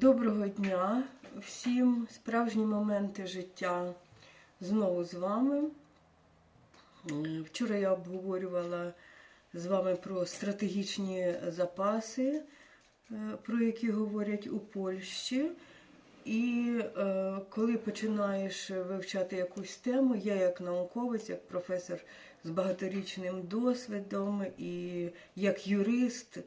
Доброго дня всім. Справжні моменти життя знову з вами. Е, Вчора я обговорювала з вами про стратегічні запаси, е, про які говорять у Польщі. І е, коли починаєш вивчати якусь тему, я як науковець, як професор з багаторічним досвідом і як юрист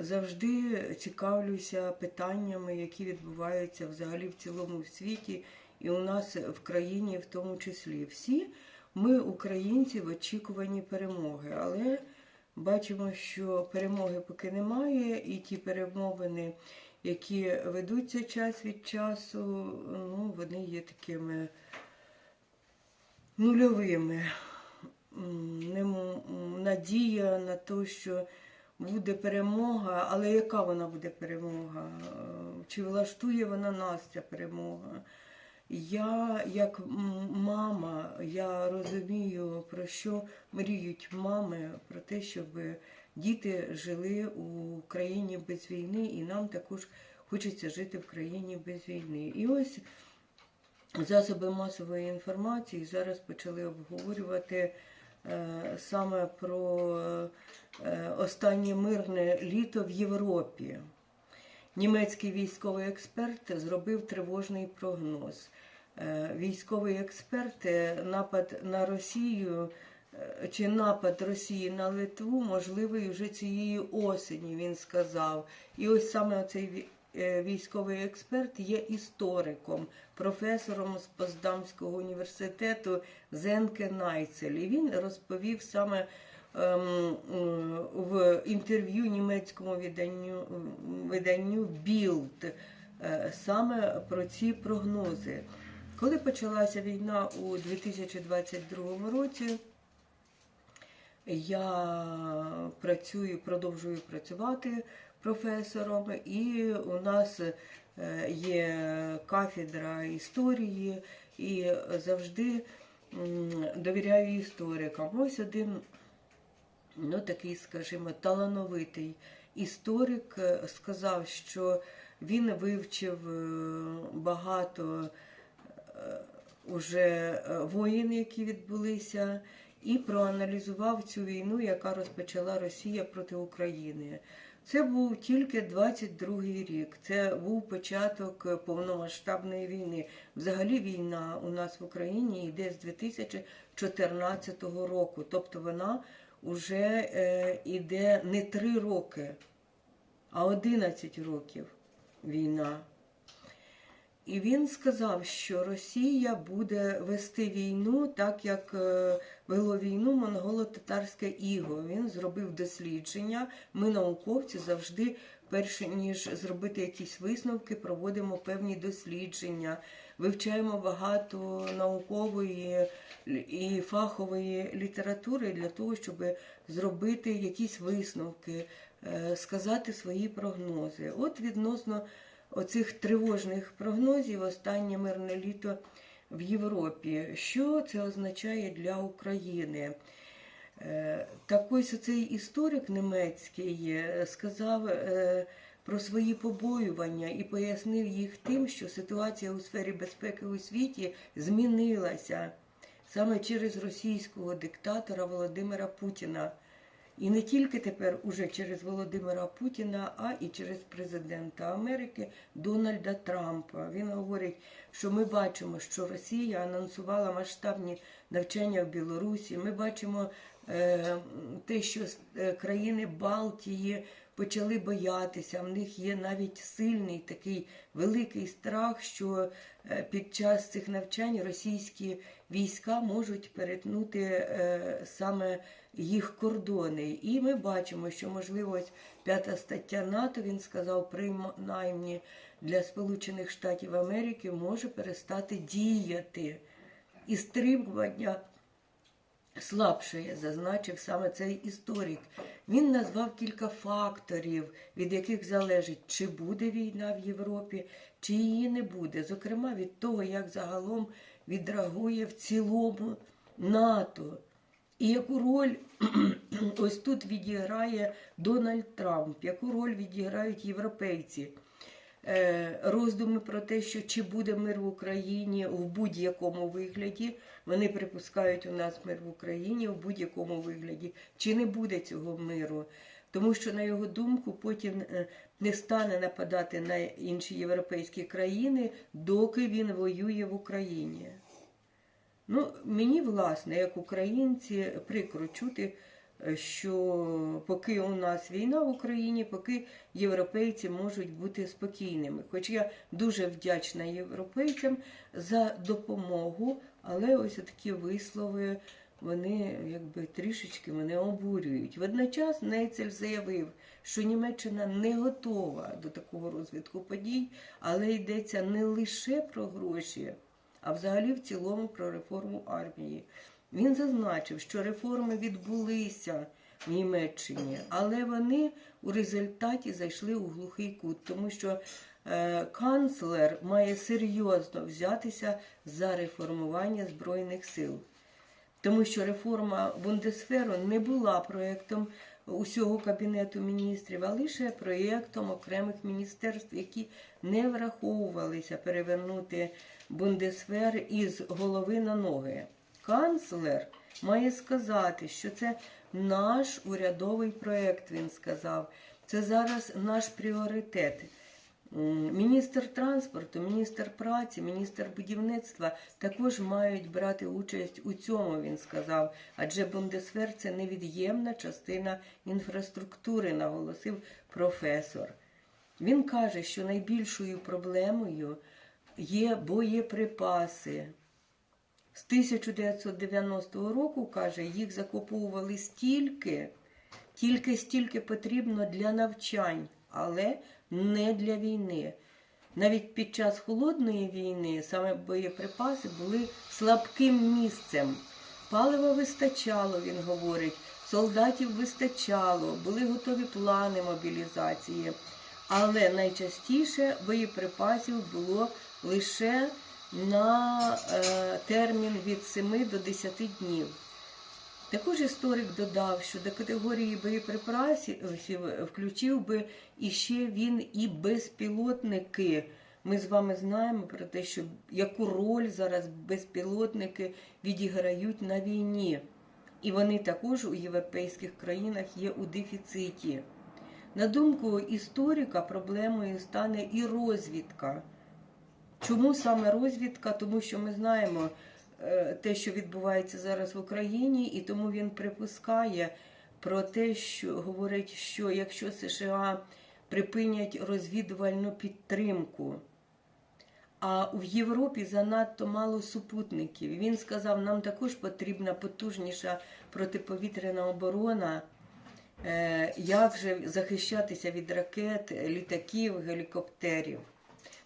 завжди цікавлюся питаннями, які відбуваються взагалі в цілому світі, і у нас в країні в тому числі. Всі ми, українці, в очікуванні перемоги, але бачимо, що перемоги поки немає, і ті перемовини які ведуться час від часу, ну, вони є такими нульовими. Надія на те, що буде перемога, але яка вона буде перемога? Чи влаштує вона нас ця перемога? Я, як мама, я розумію, про що мріють мами, про те, щоб діти жили у країні без війни, і нам також хочеться жити в країні без війни. І ось засоби масової інформації зараз почали обговорювати саме про е, останнє мирне літо в Європі. Німецький військовий експерт зробив тривожний прогноз. Е, Військовий експерт е, напад на Росію е, чи напад Росії на Литву можливий вже цієї осені, він сказав. І ось саме цей е, військовий експерт є істориком, професором з Поздамського університету Зенке Найцель. І він розповів саме ем, в інтерв'ю німецькому виданню, виданню Білд е, саме про ці прогнози. Коли почалася війна у 2022 році, я працюю, продовжую працювати професором, і у нас е, є кафедра історії, і завжди довіряю історикам. Ось один ну, такий, скажімо, талановитий історик е, сказав, що він вивчив е, багато уже воїн, які відбулися, і проаналізував цю війну, яка розпочала Росія проти України. Це був тільки 22-й рік. Це був початок повномасштабної війни. Взагалі війна у нас в Україні йде з 2014 року. Тобто вона вже е, йде не 3 роки, а 11 років війна. І він сказав, що Росія буде вести війну так, як е, вело війну монголо-татарське іго. Він зробив дослідження. Ми, науковці, завжди, перше ніж зробити якісь висновки, проводимо певні дослідження, вивчаємо багато наукової і фахової літератури для того, щоб зробити якісь висновки, е, сказати свої прогнози. От відносно оцих тривожних прогнозів останнє мирне літо в Європі. Що це означає для України? Е, Так ось цей історик німецький е, сказав е, про свої побоювання і пояснив їх тим, що ситуація у сфері безпеки у світі змінилася саме через російського диктатора Володимира Путіна. І не тільки тепер уже через Володимира Путіна, а і через президента Америки Дональда Трампа. Він говорить, що ми бачимо, що Росія анонсувала масштабні навчання в Білорусі. Ми бачимо е, те, що е, країни Балтії почали боятися. В них є навіть сильний такий великий страх, що е, під час цих навчань російські війська можуть перетнути е, саме їх кордони. І ми бачимо, що можливо ось п'ята стаття НАТО, він сказав, принаймні для Сполучених Штатів Америки може перестати діяти. І стримування слабшає, зазначив саме цей історик. Він назвав кілька факторів, від яких залежить, чи буде війна в Європі, чи її не буде. Зокрема, від того, як загалом відреагує в цілому НАТО. І яку роль ось тут відіграє Дональд Трамп, яку роль відіграють європейці. е, роздуми про те, що чи буде мир в Україні в будь-якому вигляді. Вони припускають у нас мир в Україні в будь-якому вигляді, чи не буде цього миру. Тому що, на його думку, Путін е, не стане нападати на інші європейські країни, доки він воює в Україні. Ну, мені, власне, як українці, прикро чути, е, що поки у нас війна в Україні, поки європейці можуть бути спокійними. Хоч я дуже вдячна європейцям за допомогу, але ось такі вислови вони якби трішечки мене обурюють. Водночас Нейцель заявив, що Німеччина не готова до такого розвитку подій, але йдеться не лише про гроші, а взагалі в цілому про реформу армії. Він зазначив, що реформи відбулися в Німеччині, але вони у результаті зайшли у глухий кут, тому що е, канцлер має серйозно взятися за реформування збройних сил. Тому що реформа Бундесферу не була проєктом усього кабінету міністрів, а лише проєктом окремих міністерств, які не враховувалися перевернути Бундесфер із голови на ноги. Канцлер має сказати, що це наш урядовий проєкт, він сказав. Це зараз наш пріоритет. М, Міністр транспорту, міністр праці, міністр будівництва також мають брати участь у цьому, він сказав. Адже Бундесвер це невід'ємна частина інфраструктури, наголосив професор. Він каже, що найбільшою проблемою є боєприпаси. З 1990 року, каже, їх закуповували стільки, тільки стільки потрібно для навчань, але не для війни. Навіть під час холодної війни саме боєприпаси були слабким місцем. Палива вистачало, він говорить, солдатів вистачало, були готові плани мобілізації. Але найчастіше боєприпасів було лише на е, термін від 7 до 10 днів. Також історик додав, що до категорії боєприпасів включив би іще він і безпілотники. Ми з вами знаємо про те, що яку роль зараз безпілотники відіграють на війні. І вони також у європейських країнах є у дефіциті. На думку історика, проблемою стане і розвідка. Чому саме розвідка? Тому що ми знаємо е, те, що відбувається зараз в Україні, і тому він припускає про те, що говорить, що якщо США припинять розвідувальну підтримку, а в Європі занадто мало супутників. Він сказав, нам також потрібна потужніша протиповітряна оборона. Е, Як же захищатися від ракет, літаків, гелікоптерів?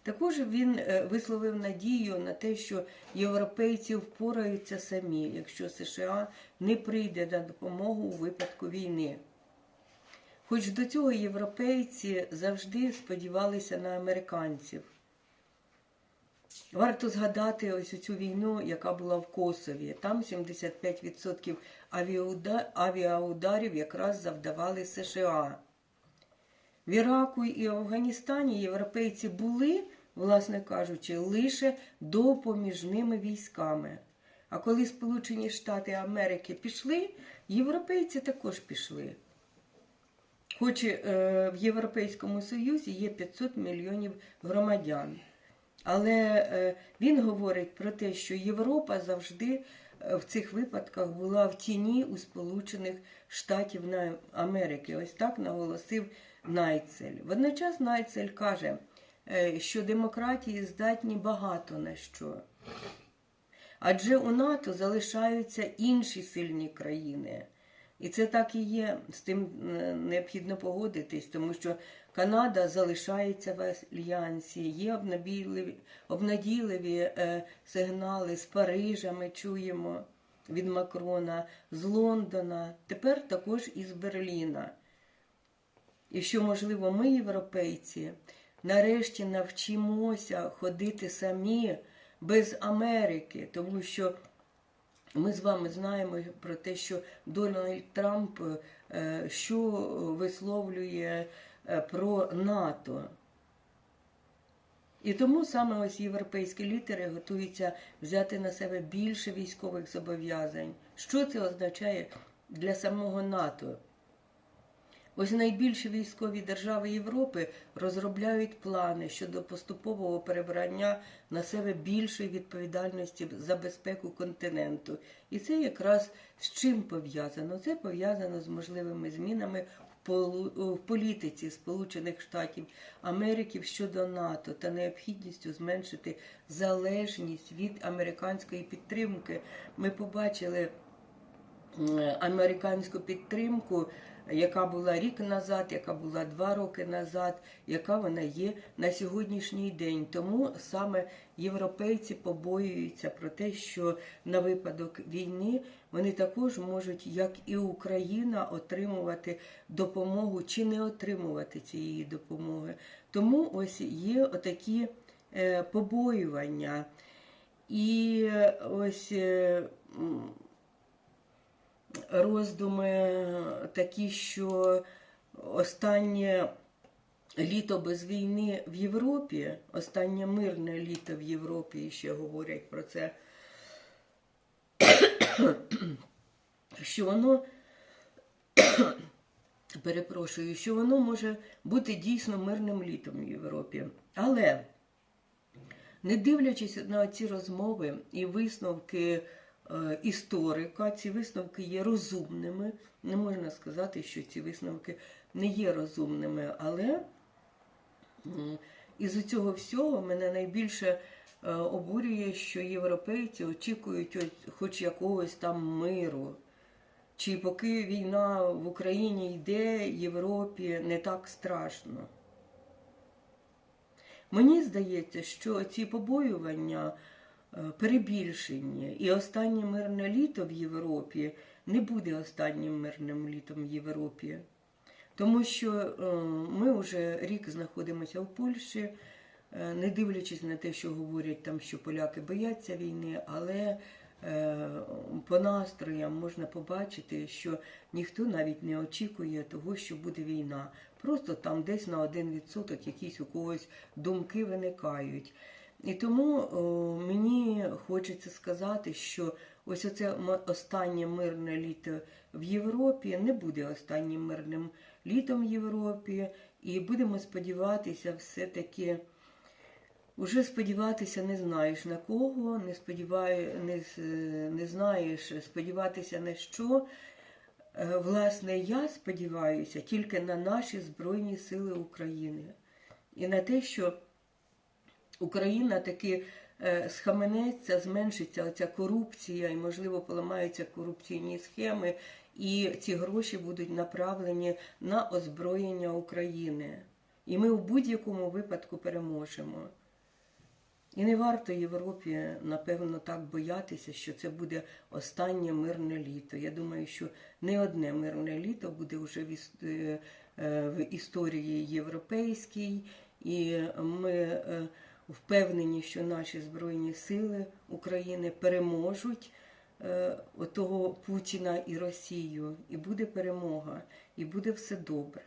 Також він е, висловив надію на те, що європейці впораються самі, якщо США не прийде на допомогу у випадку війни. Хоч до цього європейці завжди сподівалися на американців. Варто згадати ось цю війну, яка була в Косові. Там 75% авіаударів якраз завдавали США. В Іраку і Афганістані європейці були, власне кажучи, лише допоміжними військами. А коли Сполучені Штати Америки пішли, європейці також пішли. Хоч е, в Європейському Союзі є 500 мільйонів громадян. Але е, він говорить про те, що Європа завжди е, в цих випадках була в тіні у Сполучених Штатів Америки. Ось так наголосив Найцель. Водночас Найцель каже, що демократії здатні багато на що. Адже у НАТО залишаються інші сильні країни. І це так і є. З тим е, необхідно погодитись, тому що Канада залишається в альянсі. Є обнадійливі е, сигнали з Парижа. Ми чуємо від Макрона, з Лондона, тепер також із Берліна. І що, можливо, ми, європейці, нарешті навчимося ходити самі без Америки, тому що ми з вами знаємо про те, що Дональд Трамп е, що висловлює е, про НАТО. І тому саме ось європейські лідери готуються взяти на себе більше військових зобов'язань. Що це означає для самого НАТО? Ось найбільші військові держави Європи розробляють плани щодо поступового перебрання на себе більшої відповідальності за безпеку континенту. І це якраз з чим пов'язано? Це пов'язано з можливими змінами в політиці Сполучених Штатів Америки щодо НАТО та необхідністю зменшити залежність від американської підтримки. Ми побачили американську підтримку, яка була рік назад, яка була два роки назад, яка вона є на сьогоднішній день. Тому саме європейці побоюються про те, що на випадок війни вони також можуть, як і Україна, отримувати допомогу чи не отримувати цієї допомоги. Тому ось є отакі е, побоювання. І е, ось. Роздуми такі, що останнє літо без війни в Європі, останнє мирне літо в Європі, і ще говорять про це, що воно, перепрошую, що воно може бути дійсно мирним літом в Європі. Але не дивлячись на ці розмови і висновки історика, ці висновки є розумними. Не можна сказати, що ці висновки не є розумними, але із цього всього мене найбільше е, обурює, що європейці очікують хоч якогось там миру. Чи поки війна в Україні йде, Європі не так страшно. Мені здається, що ці побоювання е, перебільшені, і останнє мирне літо в Європі не буде останнім мирним літом в Європі. Тому що е, ми вже рік знаходимося в Польщі, е, не дивлячись на те, що говорять там, що поляки бояться війни, але по настроям можна побачити, що ніхто навіть не очікує того, що буде війна. Просто там десь на один відсоток якісь у когось думки виникають. І тому о, мені хочеться сказати, що ось оце останнє мирне літо в Європі не буде останнім мирним літом в Європі, і будемо сподіватися, все-таки. Уже сподіватися не знаєш на кого, не, сподіваю, не, не знаєш сподіватися на що. Е, Власне, я сподіваюся тільки на наші Збройні Сили України і на те, що Україна таки е, схаменеться, зменшиться оця корупція і, можливо, поламаються корупційні схеми, і ці гроші будуть направлені на озброєння України. І ми в будь-якому випадку переможемо. І не варто Європі, напевно, так боятися, що це буде останнє мирне літо. Я думаю, що не одне мирне літо буде вже в, е, е, історії європейській, і ми впевнені, що наші Збройні Сили України переможуть е, отого Путіна і Росію, і буде перемога, і буде все добре.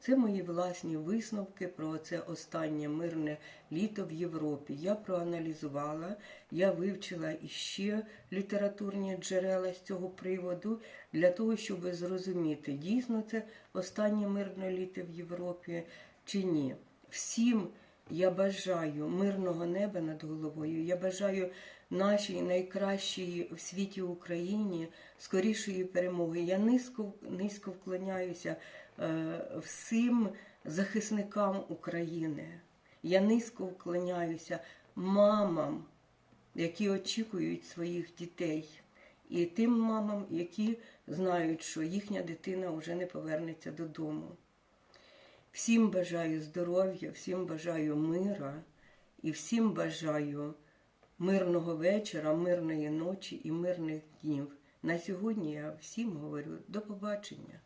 Це мої власні висновки про це останнє мирне літо в Європі. Я проаналізувала, я вивчила іще літературні джерела з цього приводу для того, щоб зрозуміти, дійсно це останнє мирне літо в Європі чи ні. Всім я бажаю мирного неба над головою. Я бажаю нашій найкращій в світі Україні скорішої перемоги. Я низько, низько вклоняюся е, всім захисникам України. Я низько вклоняюся мамам, які очікують своїх дітей, і тим мамам, які знають, що їхня дитина вже не повернеться додому. Всім бажаю здоров'я, всім бажаю мира і всім бажаю мирного вечора, мирної ночі і мирних днів. На сьогодні я всім говорю до побачення.